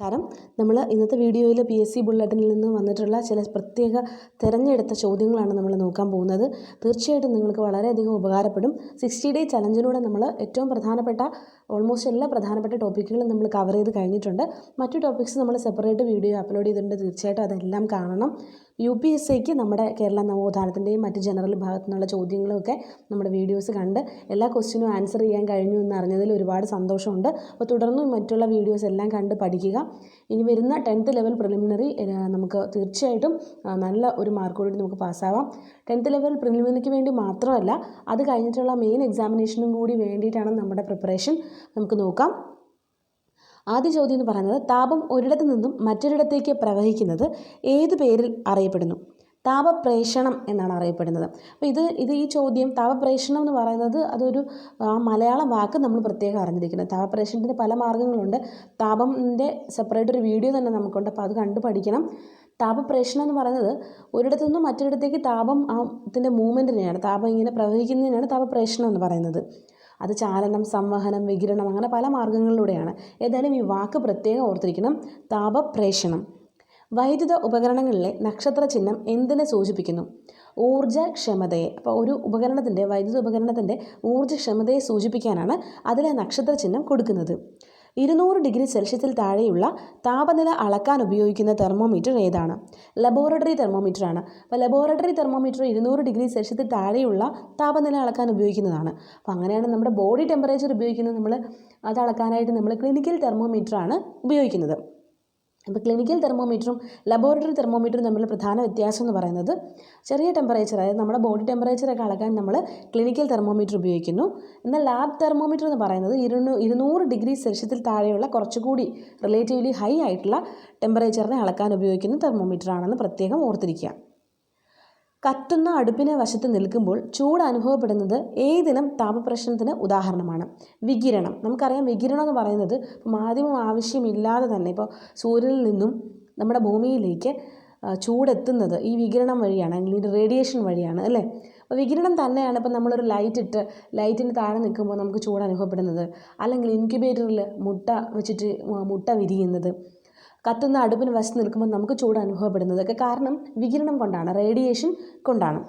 കാരണം നമ്മൾ ഇന്നത്തെ വീഡിയോയിൽ പി എസ് സി ബുള്ളറ്റിനിൽ നിന്ന് വന്നിട്ടുള്ള ചില പ്രത്യേക തിരഞ്ഞെടുത്ത ചോദ്യങ്ങളാണ് നമ്മൾ നോക്കാൻ പോകുന്നത്. തീർച്ചയായിട്ടും നിങ്ങൾക്ക് വളരെയധികം ഉപകാരപ്പെടും. സിക്സ്റ്റി ഡേ ചലഞ്ചിലൂടെ നമ്മൾ ഏറ്റവും പ്രധാനപ്പെട്ട ഓൾമോസ്റ്റ് എല്ലാ പ്രധാനപ്പെട്ട ടോപ്പിക്കുകളും നമ്മൾ കവർ ചെയ്ത് കഴിഞ്ഞിട്ടുണ്ട്. മറ്റു ടോപ്പിക്സ് നമ്മൾ സെപ്പറേറ്റ് വീഡിയോ അപ്ലോഡ് ചെയ്തിട്ടുണ്ട്. തീർച്ചയായിട്ടും അതെല്ലാം കാണണം. യു പി എസ് സിക്ക് നമ്മുടെ കേരള നവോത്ഥാനത്തിന്റെയും മറ്റ് ജനറൽ ഭാഗത്തു നിന്നുള്ള ചോദ്യങ്ങളുമൊക്കെ നമ്മുടെ വീഡിയോസ് കണ്ട് എല്ലാ ക്വസ്റ്റിനും ആൻസർ ചെയ്യാൻ കഴിഞ്ഞു എന്ന് അറിഞ്ഞതിൽ ഒരുപാട് സന്തോഷമുണ്ട്. അപ്പോൾ തുടർന്നും മറ്റുള്ള വീഡിയോസ് എല്ലാം കണ്ട് പഠിക്കുക. ഇനി വരുന്ന ടെൻത്ത് ലെവൽ പ്രിലിമിനറി നമുക്ക് തീർച്ചയായിട്ടും നല്ല ഒരു മാർക്കോടുകൂടി നമുക്ക് പാസ്സാവാം. ടെൻത്ത് ലെവൽ പ്രിലിമിനറിക്ക് വേണ്ടി മാത്രമല്ല അത് കഴിഞ്ഞിട്ടുള്ള മെയിൻ എക്സാമിനേഷനും കൂടി വേണ്ടിയിട്ടാണ് നമ്മുടെ പ്രിപ്പറേഷൻ നമുക്ക് നോക്കാം. ആദ്യ ചോദ്യം എന്ന് പറയുന്നത് താപം ഒരിടത്തു നിന്നും മറ്റൊരിടത്തേക്ക് പ്രവഹിക്കുന്നത് ഏത് പേരിൽ അറിയപ്പെടുന്നു? താപപ്രേഷണം എന്നാണ് അറിയപ്പെടുന്നത്. അപ്പോൾ ഇത് ഇത് ഈ ചോദ്യം താപപ്രേഷണം എന്ന് പറയുന്നത് അതൊരു മലയാളം വാക്ക് നമ്മൾ പ്രത്യേകം അറിഞ്ഞിരിക്കുന്നത് താപപ്രേഷണത്തിന് പല മാർഗങ്ങളുണ്ട് താപത്തിന്റെ സെപ്പറേറ്റ് ഒരു വീഡിയോ തന്നെ നമുക്കുണ്ട്. അപ്പോൾ അത് കണ്ടു പഠിക്കണം. താപപ്രേഷണം എന്ന് പറയുന്നത് ഒരിടത്തു നിന്നും മറ്റൊരിടത്തേക്ക് താപം ആ ഇതിന്റെ മൂവ്മെന്റിനെയാണ് താപം ഇങ്ങനെ പ്രവഹിക്കുന്നതിനാണ് താപപ്രേഷണം എന്ന് പറയുന്നത്. അത് ചാലനം സംവഹനം വികിരണം അങ്ങനെ പല മാർഗങ്ങളിലൂടെയാണ് ഏതായാലും ഈ വാക്ക് പ്രത്യേകം ഓർത്തിരിക്കണം. താപപ്രേഷണം. വൈദ്യുത ഉപകരണങ്ങളിലെ നക്ഷത്ര ചിഹ്നം എന്തിനെ സൂചിപ്പിക്കുന്നു? ഊർജക്ഷമതയെ അപ്പോൾ ഒരു ഉപകരണത്തിന്റെ വൈദ്യുത ഉപകരണത്തിന്റെ ഊർജക്ഷമതയെ സൂചിപ്പിക്കാനാണ് അതിലെ നക്ഷത്ര ചിഹ്നം കൊടുക്കുന്നത്. ഇരുന്നൂറ് ഡിഗ്രി സെൽഷ്യസിൽ താഴെയുള്ള താപനില അളക്കാൻ ഉപയോഗിക്കുന്ന തെർമോമീറ്റർ ഏതാണ്? ലബോറട്ടറി തെർമോമീറ്റർ ആണ് അപ്പോൾ ലബോറട്ടറി തെർമോമീറ്റർ ഇരുന്നൂറ് ഡിഗ്രി സെൽഷ്യസിൽ താഴെയുള്ള താപനില അളക്കാൻ ഉപയോഗിക്കുന്നതാണ്. അപ്പോൾ അങ്ങനെയാണ് നമ്മുടെ ബോഡി ടെമ്പറേച്ചർ ഉപയോഗിക്കുന്നത്. നമ്മൾ അത് അളക്കാനായിട്ട് നമ്മൾ ക്ലിനിക്കൽ തെർമോമീറ്റർ ആണ് ഉപയോഗിക്കുന്നത്. അപ്പോൾ ക്ലിനിക്കൽ തെർമോമീറ്ററും ലബോറട്ടറി തെർമോമീറ്ററും തമ്മിലുള്ള പ്രധാന വ്യത്യാസം എന്ന് പറയുന്നത് ചെറിയ ടെമ്പറേച്ചർ അതായത് നമ്മുടെ ബോഡി ടെമ്പറേച്ചറൊക്കെ അളക്കാൻ നമ്മൾ ക്ലിനിക്കൽ തെർമോമീറ്റർ ഉപയോഗിക്കുന്നു. എന്നാൽ ലാബ് തെർമോമീറ്റർ എന്ന് പറയുന്നത് ഇരുന്നൂ ഇരുന്നൂറ് ഡിഗ്രി സെൽഷ്യസിൽ താഴെയുള്ള കുറച്ചുകൂടി റിലേറ്റീവ്ലി ഹൈ ആയിട്ടുള്ള ടെമ്പറേച്ചറിനെ അളക്കാൻ ഉപയോഗിക്കുന്ന തെർമോമീറ്റർ ആണെന്ന് പ്രത്യേകം ഓർത്തിരിക്കുക. കത്തുന്ന അടുപ്പിന് വശത്ത് നിൽക്കുമ്പോൾ ചൂട് അനുഭവപ്പെടുന്നത് ഏതിനും താപപ്രശ്നത്തിന് ഉദാഹരണമാണ്. വികിരണം. നമുക്കറിയാം വികിരണം എന്ന് പറയുന്നത് മാധ്യമം ആവശ്യമില്ലാതെ തന്നെ ഇപ്പോൾ സൂര്യനിൽ നിന്നും നമ്മുടെ ഭൂമിയിലേക്ക് ചൂടെത്തുന്നത് ഈ വികിരണം വഴിയാണ് അല്ലെങ്കിൽ റേഡിയേഷൻ വഴിയാണ് അല്ലേ? അപ്പോൾ വികിരണം തന്നെയാണ് ഇപ്പോൾ നമ്മളൊരു ലൈറ്റ് ഇട്ട് ലൈറ്റിന് താഴെ നിൽക്കുമ്പോൾ നമുക്ക് ചൂട് അനുഭവപ്പെടുന്നത്. അല്ലെങ്കിൽ ഇൻക്യുബേറ്ററിൽ മുട്ട വെച്ചിട്ട് മുട്ട വിരിയുന്നത്. കത്തുന്ന അടുപ്പിന് വശത്ത് നിൽക്കുമ്പോൾ നമുക്ക് ചൂട് അനുഭവപ്പെടുന്നതൊക്കെ കാരണം വികിരണം കൊണ്ടാണ് റേഡിയേഷൻ കൊണ്ടാണ്.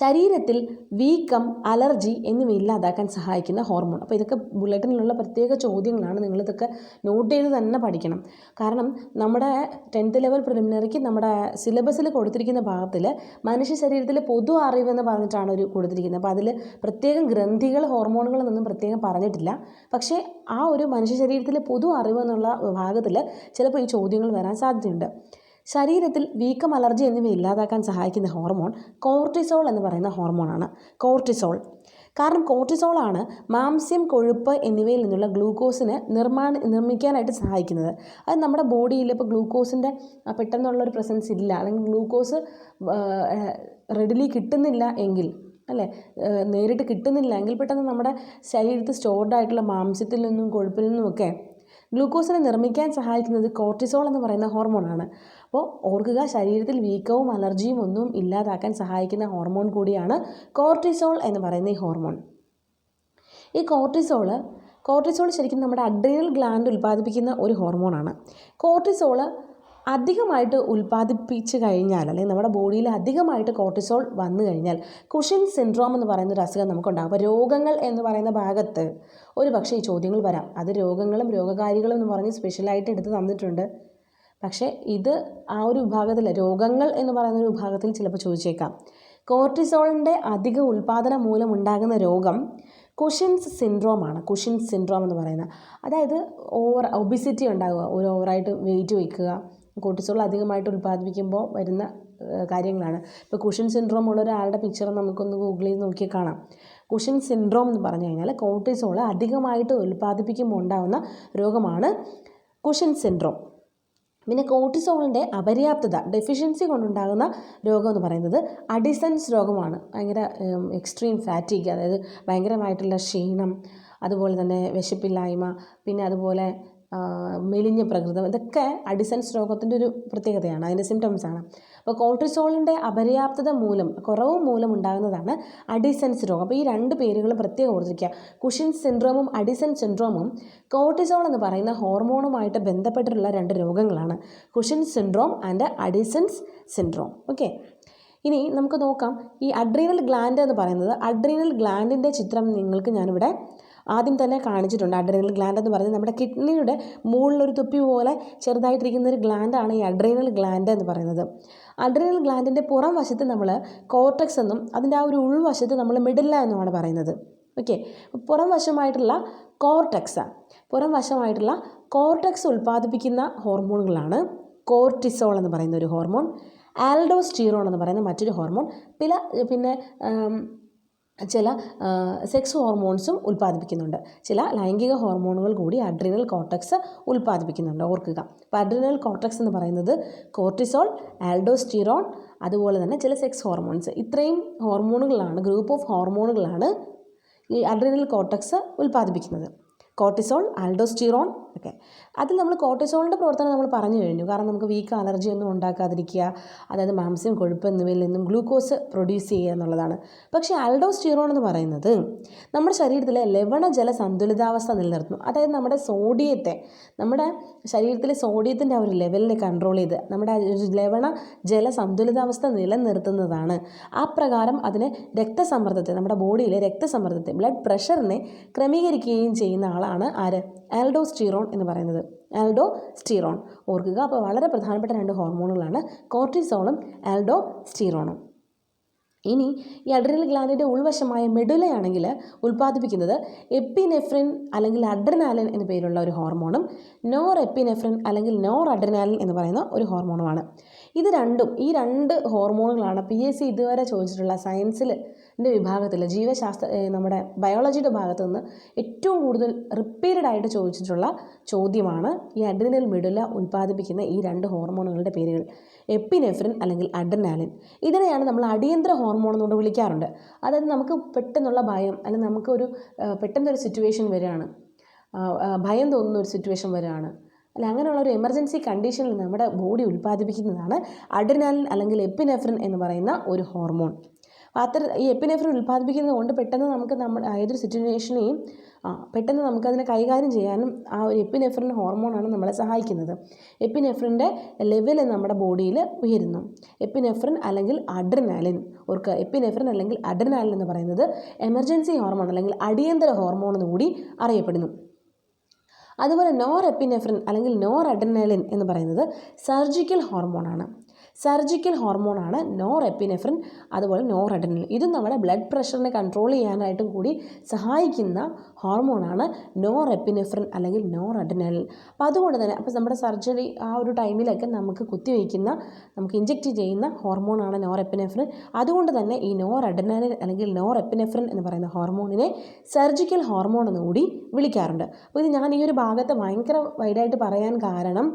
ശരീരത്തിൽ വീക്കം അലർജി എന്നിവ ഇല്ലാതാക്കാൻ സഹായിക്കുന്ന ഹോർമോൺ. അപ്പോൾ ഇതൊക്കെ ബുള്ളറ്റിനിലുള്ള പ്രത്യേക ചോദ്യങ്ങളാണ്. നിങ്ങളിതൊക്കെ നോട്ട് ചെയ്ത് തന്നെ പഠിക്കണം. കാരണം നമ്മുടെ ടെൻത്ത് ലെവൽ പ്രിലിമിനറിക്ക് നമ്മുടെ സിലബസിൽ കൊടുത്തിരിക്കുന്ന ഭാഗത്തിൽ മനുഷ്യ ശരീരത്തിലെ പൊതു അറിവെന്ന് പറഞ്ഞിട്ടാണ് ഒരു കൊടുത്തിരിക്കുന്നത്. അപ്പോൾ അതിൽ പ്രത്യേകം ഗ്രന്ഥികൾ ഹോർമോണുകളെന്നൊന്നും പ്രത്യേകം പറഞ്ഞിട്ടില്ല. പക്ഷേ ആ ഒരു മനുഷ്യ ശരീരത്തിലെ പൊതു അറിവ് എന്നുള്ള ഭാഗത്തിൽ ചിലപ്പോൾ ഈ ചോദ്യങ്ങൾ വരാൻ സാധ്യതയുണ്ട്. ശരീരത്തിൽ വീക്കം അലർജി എന്നിവ ഇല്ലാതാക്കാൻ സഹായിക്കുന്ന ഹോർമോൺ കോർട്ടിസോൾ എന്ന് പറയുന്ന ഹോർമോണാണ്. കോർട്ടിസോൾ. കാരണം കോർട്ടിസോളാണ് മാംസ്യം കൊഴുപ്പ് എന്നിവയിൽ നിന്നുള്ള ഗ്ലൂക്കോസിന് നിർമ്മാണ നിർമ്മിക്കാനായിട്ട് സഹായിക്കുന്നത്. അത് നമ്മുടെ ബോഡിയിൽ ഇപ്പോൾ ഗ്ലൂക്കോസിന്റെ പെട്ടെന്നുള്ളൊരു പ്രസൻസ് ഇല്ല. അല്ലെങ്കിൽ ഗ്ലൂക്കോസ് റെഡിലി കിട്ടുന്നില്ല എങ്കിൽ അല്ലേ? നേരിട്ട് കിട്ടുന്നില്ല എങ്കിൽ പെട്ടെന്ന് നമ്മുടെ ശരീരത്തിൽ സ്റ്റോർഡ് ആയിട്ടുള്ള മാംസ്യത്തിൽ നിന്നും കൊഴുപ്പിൽ നിന്നുമൊക്കെ ഗ്ലൂക്കോസിനെ നിർമ്മിക്കാൻ സഹായിക്കുന്നത് കോർട്ടിസോൾ എന്ന് പറയുന്ന ഹോർമോണാണ്. അപ്പോൾ ഓർക്കുക ശരീരത്തിൽ വീക്കവും അലർജിയും ഒന്നും ഇല്ലാതാക്കാൻ സഹായിക്കുന്ന ഹോർമോൺ കൂടിയാണ് കോർട്ടിസോൾ എന്ന് പറയുന്ന ഈ ഹോർമോൺ. ഈ കോർട്ടിസോൾ കോർട്ടിസോൾ ശരിക്കും നമ്മുടെ അഡ്രീനൽ ഗ്ലാൻഡ് ഉൽപ്പാദിപ്പിക്കുന്ന ഒരു ഹോർമോണാണ്. കോർട്ടിസോൾ അധികമായിട്ട് ഉൽപ്പാദിപ്പിച്ച് കഴിഞ്ഞാൽ അല്ലെങ്കിൽ നമ്മുടെ ബോഡിയിൽ അധികമായിട്ട് കോർട്ടിസോൾ വന്നു കഴിഞ്ഞാൽ കുഷിൻ സിൻഡ്രോം എന്ന് പറയുന്ന ഒരു അസുഖം നമുക്കുണ്ടാകും. അപ്പോൾ രോഗങ്ങൾ എന്ന് പറയുന്ന ഭാഗത്ത് ഒരു പക്ഷേ ഈ ചോദ്യങ്ങൾ വരാം. അത് രോഗങ്ങളും രോഗകാരികളും എന്ന് പറഞ്ഞ് സ്പെഷ്യലായിട്ട് എടുത്ത് തന്നിട്ടുണ്ട്. പക്ഷേ ഇത് ആ ഒരു വിഭാഗത്തിൽ രോഗങ്ങൾ എന്ന് പറയുന്ന ഒരു വിഭാഗത്തിൽ ചിലപ്പോൾ ചോദിച്ചേക്കാം. കോർട്ടിസോളിന്റെ അധിക ഉൽപാദനം മൂലം ഉണ്ടാകുന്ന രോഗം കുഷിൻസ് സിൻഡ്രോമാണ്. കുഷിൻസ് സിൻഡ്രോം എന്ന് പറയുന്നത് അതായത് ഓവർ ഒബിസിറ്റി ഉണ്ടാകുക ഒരു ഓവറായിട്ട് വെയിറ്റ് വയ്ക്കുക. കോർട്ടിസോൾ അധികമായിട്ട് ഉൽപ്പാദിപ്പിക്കുമ്പോൾ വരുന്ന കാര്യങ്ങളാണ്. ഇപ്പോൾ കുഷൻ സിൻഡ്രോം ഉള്ള ഒരാളുടെ പിക്ചർ നമുക്കൊന്ന് ഗൂഗിൾ ചെയ്ത് നോക്കിയാൽ കാണാം. കുഷൻ സിൻഡ്രോം എന്ന് പറഞ്ഞു കഴിഞ്ഞാൽ കോർട്ടിസോൾ അധികമായിട്ട് ഉൽപ്പാദിപ്പിക്കുമ്പോൾ ഉണ്ടാകുന്ന രോഗമാണ് കുഷൻ സിൻഡ്രോം. പിന്നെ കോർട്ടിസോളിന്റെ അപര്യാപ്തത ഡെഫിഷ്യൻസി കൊണ്ടുണ്ടാകുന്ന രോഗം എന്ന് പറയുന്നത് അഡിസൻസ് രോഗമാണ്. ഭയങ്കര എക്സ്ട്രീം ഫാറ്റിക് അതായത് ഭയങ്കരമായിട്ടുള്ള ക്ഷീണം അതുപോലെ തന്നെ വിശപ്പില്ലായ്മ പിന്നെ അതുപോലെ മെലിഞ്ഞ പ്രകൃതം. ഇതൊക്കെ അഡിസൻസ് രോഗത്തിന്റെ ഒരു പ്രത്യേകതയാണ്. അതിന്റെ സിംറ്റംസാണ് അപ്പോൾ കോർട്ടിസോളിന്റെ അപര്യാപ്തത മൂലം കുറവ് മൂലം ഉണ്ടാകുന്നതാണ് അഡിസൻസ് രോഗം അപ്പോൾ ഈ രണ്ട് പേരുകളും പ്രത്യേകം ഓർത്തിരിക്കുക. കുഷിൻ സിൻഡ്രോമും അഡിസൻ സിൻഡ്രോമും കോർട്ടിസോൾ എന്ന് പറയുന്ന ഹോർമോണുമായിട്ട് ബന്ധപ്പെട്ടിട്ടുള്ള രണ്ട് രോഗങ്ങളാണ്. Cushing syndrome and Addison's syndrome okay ഇനി നമുക്ക് നോക്കാം. ഈ അഡ്രീനൽ ഗ്ലാൻഡ് എന്ന് പറയുന്നത് അഡ്രീനൽ ഗ്ലാൻഡിന്റെ ചിത്രം നിങ്ങൾക്ക് ഞാനിവിടെ ആദ്യം തന്നെ കാണിച്ചിട്ടുണ്ട് അഡ്രീനൽ ഗ്ലാൻഡ് എന്ന് പറയുന്നത് നമ്മുടെ കിഡ്നിയുടെ മുകളിലൊരു തുപ്പി പോലെ ചെറുതായിട്ടിരിക്കുന്ന ഒരു ഗ്ലാൻഡാണ് ഈ അഡ്രീനൽ ഗ്ലാൻഡ് എന്ന് പറയുന്നത്. അഡ്രീനൽ ഗ്ലാൻഡിന്റെ പുറം വശത്ത് നമ്മൾ കോർട്ടക്സ് എന്നും അതിന്റെ ആ ഒരു ഉൾവശത്ത് നമ്മൾ മിഡില്ല എന്നുമാണ് പറയുന്നത്. ഓക്കെ പുറം വശമായിട്ടുള്ള കോർട്ടക്സ് പുറം വശമായിട്ടുള്ള കോർട്ടക്സ് ഉൽപ്പാദിപ്പിക്കുന്ന ഹോർമോണുകളാണ് കോർട്ടിസോൾ എന്ന് പറയുന്ന ഒരു ഹോർമോൺ ആൽഡോസ്റ്റീറോൺ എന്ന് പറയുന്ന മറ്റൊരു ഹോർമോൺ പിന്നെ ചില സെക്സ് ഹോർമോൺസും ഉൽപ്പാദിപ്പിക്കുന്നുണ്ട്. ചില ലൈംഗിക ഹോർമോണുകൾ കൂടി അഡ്രിനൽ കോർട്ടക്സ് ഉൽപ്പാദിപ്പിക്കുന്നുണ്ട്. ഓർക്കുക. അപ്പോൾ അഡ്രിനൽ കോർട്ടക്സ് എന്ന് പറയുന്നത് കോർട്ടിസോൾ ആൽഡോസ്റ്റിറോൺ അതുപോലെ തന്നെ ചില സെക്സ് ഹോർമോൺസ് ഇത്രയും ഹോർമോണുകളാണ് ഗ്രൂപ്പ് ഓഫ് ഹോർമോണുകളാണ് ഈ അഡ്രിനൽ കോർട്ടക്സ് ഉൽപ്പാദിപ്പിക്കുന്നത്. കോർട്ടിസോൾ ആൽഡോസ്റ്റീറോൺ ഒക്കെ. അതിൽ നമ്മൾ കോർട്ടിസോളിന്റെ പ്രവർത്തനം നമ്മൾ പറഞ്ഞു കഴിഞ്ഞു. കാരണം നമുക്ക് വീക്ക് അലർജി ഒന്നും ഉണ്ടാക്കാതിരിക്കുക അതായത് മാംസ്യം കൊഴുപ്പ് എന്നിവയിൽ നിന്നും ഗ്ലൂക്കോസ് പ്രൊഡ്യൂസ് ചെയ്യുക എന്നുള്ളതാണ്. പക്ഷേ അൽഡോസ്റ്റീറോൺ എന്ന് പറയുന്നത് നമ്മുടെ ശരീരത്തിലെ ലവണ ജല സന്തുലിതാവസ്ഥ നിലനിർത്തുന്നു. അതായത് നമ്മുടെ സോഡിയത്തെ നമ്മുടെ ശരീരത്തിലെ സോഡിയത്തിന്റെ ആ ഒരു ലെവലിനെ കൺട്രോൾ ചെയ്ത് നമ്മുടെ ലവണ ജല സന്തുലിതാവസ്ഥ നിലനിർത്തുന്നതാണ്. ആ പ്രകാരം അതിനെ രക്തസമ്മർദ്ദത്തെ നമ്മുടെ ബോഡിയിലെ രക്തസമ്മർദ്ദത്തെ ബ്ലഡ് പ്രഷറിനെ ക്രമീകരിക്കുകയും ചെയ്യുന്ന ആളാണ് ആര്? ആൽഡോസ്റ്റീറോൺ എന്ന് പറയുന്നത് ആൽഡോ സ്റ്റീറോൺ ഓർക്കുക അപ്പോൾ വളരെ പ്രധാനപ്പെട്ട രണ്ട് ഹോർമോണുകളാണ് കോർട്ടിസോളും ആൽഡോ സ്റ്റീറോണും ഇനി ഈ അഡ്രിനൽ ഗ്ലാൻഡിന്റെ ഉൾവശമായ മെഡുലയാണെങ്കിൽ ഉൽപ്പാദിപ്പിക്കുന്നത് എപ്പിനെഫ്രിൻ അല്ലെങ്കിൽ അഡ്രിനാലിൻ എന്ന പേരുള്ള ഒരു ഹോർമോണും നോർ എപ്പിനെഫ്രിൻ അല്ലെങ്കിൽ നോർ അഡ്രിനാലിൻ എന്ന് പറയുന്ന ഒരു ഹോർമോണുമാണ് ഇത് രണ്ടും ഈ രണ്ട് ഹോർമോണുകളാണ് പി എസ് സി ഇതുവരെ ചോദിച്ചിട്ടുള്ള സയൻസിൽ വിഭാഗത്തിൽ ജീവശാസ്ത്ര നമ്മുടെ ബയോളജിയുടെ ഭാഗത്ത് നിന്ന് ഏറ്റവും കൂടുതൽ റിപ്പീറ്റഡ് ആയിട്ട് ചോദിച്ചിട്ടുള്ള ചോദ്യമാണ് ഈ അഡ്രിനൽ മെഡുല ഉൽപ്പാദിപ്പിക്കുന്ന ഈ രണ്ട് ഹോർമോണുകളുടെ പേരുകൾ. എപ്പിനെഫ്രിൻ അല്ലെങ്കിൽ അഡ്രിനാലിൻ. ഇതിനെയാണ് നമ്മൾ അടിയന്തര ഹോർമോൺ എന്നുകൊണ്ട് വിളിക്കാറുണ്ട്. അതായത് നമുക്ക് പെട്ടെന്നുള്ള ഭയം അല്ലെങ്കിൽ നമുക്കൊരു പെട്ടെന്നൊരു സിറ്റുവേഷൻ വരികയാണ്. ഭയം തോന്നുന്ന ഒരു സിറ്റുവേഷൻ വരികയാണ്. അല്ല അങ്ങനെയുള്ള ഒരു എമർജൻസി കണ്ടീഷനിൽ നമ്മുടെ ബോഡി ഉൽപ്പാദിപ്പിക്കുന്നതാണ് അഡ്രിനാലിൻ അല്ലെങ്കിൽ എപ്പിനെഫ്രിൻ എന്ന് പറയുന്ന ഒരു ഹോർമോൺ. അത്ര ഈ എപ്പിനെഫ്രിൻ ഉൽപ്പാദിപ്പിക്കുന്നത് കൊണ്ട് പെട്ടെന്ന് നമുക്ക് നമ്മൾ ഏതൊരു സിറ്റുവേഷനെയും പെട്ടെന്ന് നമുക്കതിനെ കൈകാര്യം ചെയ്യാനും ആ ഒരു എപ്പിനെഫ്രിൻ ഹോർമോണാണ് നമ്മളെ സഹായിക്കുന്നത്. എപ്പിനെഫ്രിന്റെ ലെവൽ നമ്മുടെ ബോഡിയിൽ ഉയരുന്നു. എപ്പിനെഫ്രിൻ അല്ലെങ്കിൽ അഡ്രിനാലിൻ ഓർക്കുക എപ്പിനെഫ്രിൻ അല്ലെങ്കിൽ അഡ്രിനാലിൻ എന്ന് പറയുന്നത് എമർജൻസി ഹോർമോൺ അല്ലെങ്കിൽ അടിയന്തര ഹോർമോൺ എന്ന് കൂടി അറിയപ്പെടുന്നു. അതുപോലെ നോർ എപ്പിനെഫ്രിൻ അല്ലെങ്കിൽ നോർ അഡ്രിനാലിൻ എന്ന് പറയുന്നത് സർജിക്കൽ ഹോർമോണാണ് സർജിക്കൽ ഹോർമോണാണ് നോർ എപ്പിനെഫ്രിൻ അതുപോലെ നോർ അഡ്രിനൽ ഇതും നമ്മുടെ ബ്ലഡ് പ്രഷറിനെ കൺട്രോൾ ചെയ്യാനായിട്ടും കൂടി സഹായിക്കുന്ന ഹോർമോണാണ് നോർ എപ്പിനെഫ്രിൻ അല്ലെങ്കിൽ നോർ അഡ്രിനൽ അപ്പോൾ അതുകൊണ്ട് തന്നെ അപ്പോൾ നമ്മുടെ സർജറി ആ ഒരു ടൈമിലൊക്കെ നമുക്ക് കുത്തിവയ്ക്കുന്ന നമുക്ക് ഇഞ്ചെക്റ്റ് ചെയ്യുന്ന ഹോർമോണാണ് നോർ എപ്പിനെഫ്രിൻ അതുകൊണ്ട് തന്നെ ഈ നോർ അഡ്രിനൽ അല്ലെങ്കിൽ നോർ എപ്പിനെഫ്രിൻ എന്ന് പറയുന്ന ഹോർമോണിനെ സർജിക്കൽ ഹോർമോൺ എന്ന് കൂടി വിളിക്കാറുണ്ട്. അപ്പോൾ ഇത് ഞാൻ ഈ ഒരു ഭാഗത്ത് ഭയങ്കര വൈഡായിട്ട് പറയാൻ കാരണം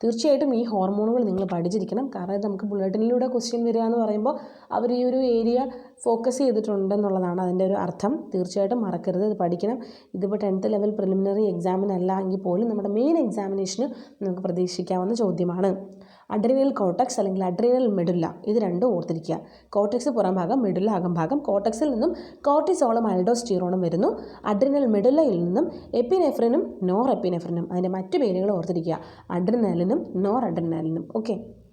തീർച്ചയായിട്ടും ഈ ഹോർമോണുകൾ നിങ്ങൾ പഠിച്ചിരിക്കണം. കാരണം നമുക്ക് ബുള്ളറ്റിനിലൂടെ ക്വസ്റ്റ്യൻ വരിക എന്ന് പറയുമ്പോൾ അവർ ഈ ഒരു ഏരിയ ഫോക്കസ് ചെയ്തിട്ടുണ്ടെന്നുള്ളതാണ് അതിന്റെ ഒരു അർത്ഥം. തീർച്ചയായിട്ടും മറക്കരുത് ഇത് പഠിക്കണം. ഇതിപ്പോൾ ടെൻത്ത് ലെവൽ പ്രിലിമിനറി എക്സാമിനല്ല എങ്കിൽ പോലും നമ്മുടെ മെയിൻ എക്സാമിനേഷന് നമുക്ക് പ്രതീക്ഷിക്കാവുന്ന ചോദ്യമാണ്. അഡ്രീനൽ കോട്ടക്സ് അല്ലെങ്കിൽ അഡ്രീനൽ മെഡുല്ല ഇത് രണ്ടും ഓർത്തിരിക്കുക. കോട്ടക്സ് പുറം ഭാഗം മെഡുല്ല അകംഭാഗം കോട്ടക്സിൽ നിന്നും കോർട്ടിസോളും അൽഡോസ്റ്റീറോണും വരുന്നു. അഡ്രീനൽ മെഡുല്ലയിൽ നിന്നും എപ്പിനെഫ്രിനും നോർ എപ്പിനെഫ്രിനും അതിന്റെ മറ്റു പേരുകൾ ഓർത്തിരിക്കുക. അഡ്രിനലിനും നോർ അഡ്രിനലിനും ഓക്കെ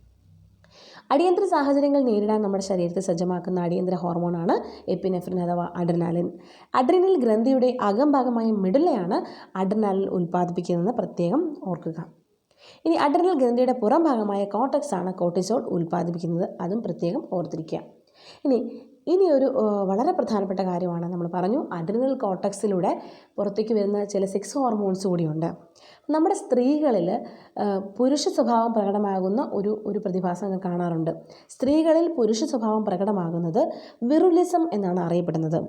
അടിയന്തര സാഹചര്യങ്ങൾ നേരിടാൻ നമ്മുടെ ശരീരത്തെ സജ്ജമാക്കുന്ന അടിയന്തര ഹോർമോണാണ് എപ്പിനെഫ്രിൻ അഥവാ അഡ്രിനാലിൻ. അഡ്രിനൽ ഗ്രന്ഥിയുടെ അകംഭാഗമായ മിഡിലെയാണ് അഡ്രിനാലിൻ ഉൽപ്പാദിപ്പിക്കുന്നതെന്ന് പ്രത്യേകം ഓർക്കുക. ഇനി അഡ്രിനൽ ഗ്രന്ഥിയുടെ പുറം ഭാഗമായ കോട്ടക്സ് ആണ് കോർട്ടിസോൾ ഉൽപ്പാദിപ്പിക്കുന്നത് അതും പ്രത്യേകം ഓർത്തിരിക്കുക. ഇനി ഇനി ഒരു വളരെ പ്രധാനപ്പെട്ട കാര്യമാണ് നമ്മൾ പറഞ്ഞു. അഡ്രിനൽ കോട്ടക്സിലൂടെ പുറത്തേക്ക് വരുന്ന ചില സെക്സ് ഹോർമോൺസ് കൂടിയുണ്ട്. നമ്മുടെ സ്ത്രീകളിൽ പുരുഷ സ്വഭാവം പ്രകടമാകുന്ന ഒരു ഒരു പ്രതിഭാസം കാണാറുണ്ട്. സ്ത്രീകളിൽ പുരുഷ സ്വഭാവം പ്രകടമാകുന്നത് വിറുലിസം എന്നാണ് അറിയപ്പെടുന്നത്.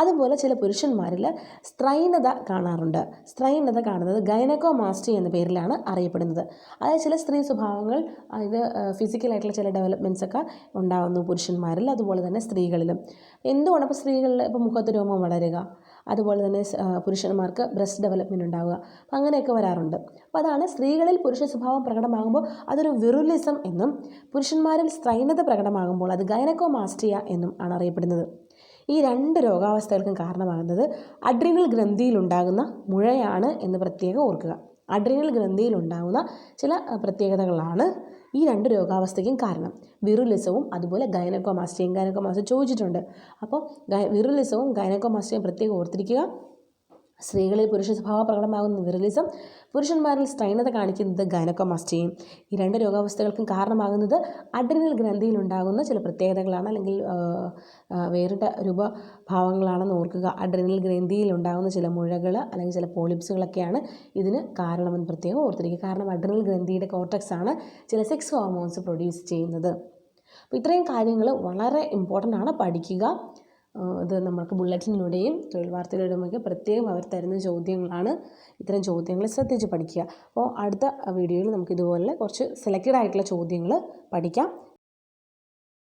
അതുപോലെ ചില പുരുഷന്മാരിൽ സ്ത്രൈണത കാണാറുണ്ട്. സ്ത്രൈണത കാണുന്നത് ഗൈനക്കോമാസ്റ്റി എന്ന പേരിലാണ് അറിയപ്പെടുന്നത്. അതായത് ചില സ്ത്രീ സ്വഭാവങ്ങൾ ഇത് ഫിസിക്കലായിട്ടുള്ള ചില ഡെവലപ്മെന്റ്സ് ഒക്കെ ഉണ്ടാകുന്നു പുരുഷന്മാരിൽ അതുപോലെ തന്നെ സ്ത്രീകളിലും. എന്തുകൊണ്ട് അപ്പോൾ സ്ത്രീകളിൽ ഇപ്പോൾ മുഖത്ത് രോമം വളരുക? അതുപോലെ തന്നെ പുരുഷന്മാർക്ക് ബ്രസ്റ്റ് ഡെവലപ്മെന്റ് ഉണ്ടാവുക. അങ്ങനെയൊക്കെ വരാറുണ്ട്. അപ്പോൾ അതാണ് സ്ത്രീകളിൽ പുരുഷ സ്വഭാവം പ്രകടമാകുമ്പോൾ അതൊരു വിറുലിസം എന്നും പുരുഷന്മാരിൽ സ്ത്രൈണത പ്രകടമാകുമ്പോൾ അത് ഗൈനക്കോമാസ്റ്റിയ എന്നും ആണ് അറിയപ്പെടുന്നത്. ഈ രണ്ട് രോഗാവസ്ഥകൾക്കും കാരണമാകുന്നത് അഡ്രിനൽ ഗ്രന്ഥിയിലുണ്ടാകുന്ന മുഴയാണ് എന്ന് പ്രത്യേകം ഓർക്കുക. അഡ്രിനൽ ഗ്രന്ഥിയിലുണ്ടാകുന്ന ചില പ്രത്യേകതകളാണ് ഈ രണ്ട് രോഗാവസ്ഥയ്ക്കും കാരണം. വിറുലിസവും അതുപോലെ ഗൈനക്കോമാസ്റ്റിയും ഗൈനക്കോമാസ്റ്റിയും ചോദിച്ചിട്ടുണ്ട്. അപ്പോൾ വിറുലിസവും ഗൈനക്കോമാസ്റ്റിയും പ്രത്യേകം ഓർത്തിരിക്കുക. സ്ത്രീകളിൽ പുരുഷ സ്വഭാവ പ്രകടമാകുന്ന വിറലിസം പുരുഷന്മാരിൽ സ്ത്രൈണത കാണിക്കുന്നത് ഗൈനക്കോമാസ്റ്റിയും. ഈ രണ്ട് രോഗാവസ്ഥകൾക്കും കാരണമാകുന്നത് അഡ്രിനൽ ഗ്രന്ഥിയിൽ ഉണ്ടാകുന്ന ചില പ്രത്യേകതകളാണ് അല്ലെങ്കിൽ വേറിട്ട രൂപഭാവങ്ങളാണെന്ന് ഓർക്കുക. അഡ്രിനൽ ഗ്രന്ഥിയിൽ ഉണ്ടാകുന്ന ചില മുഴകൾ അല്ലെങ്കിൽ ചില പോളിപ്സുകളൊക്കെയാണ് ഇതിന് കാരണമെന്ന് പ്രത്യേകം ഓർത്തിരിക്കുക. കാരണം അഡ്രിനൽ ഗ്രന്ഥിയുടെ കോർട്ടക്സ് ആണ് ചില സെക്സ് ഹോർമോൺസ് പ്രൊഡ്യൂസ് ചെയ്യുന്നത്. അപ്പോൾ ഇത്രയും കാര്യങ്ങൾ വളരെ ഇമ്പോർട്ടന്റ് ആണ് പഠിക്കുക. ഇത് നമ്മൾക്ക് ബുള്ളറ്റിനിലൂടെയും തൊഴിൽ വാർത്തയിലൂടെയുമൊക്കെ പ്രത്യേകം അവർ തരുന്ന ചോദ്യങ്ങളാണ്. ഇത്തരം ചോദ്യങ്ങൾ ശ്രദ്ധിച്ച് പഠിക്കുക. അപ്പോൾ അടുത്ത വീഡിയോയിൽ നമുക്ക് ഇതുപോലെ കുറച്ച് സെലക്റ്റഡ് ആയിട്ടുള്ള ചോദ്യങ്ങൾ പഠിക്കാം.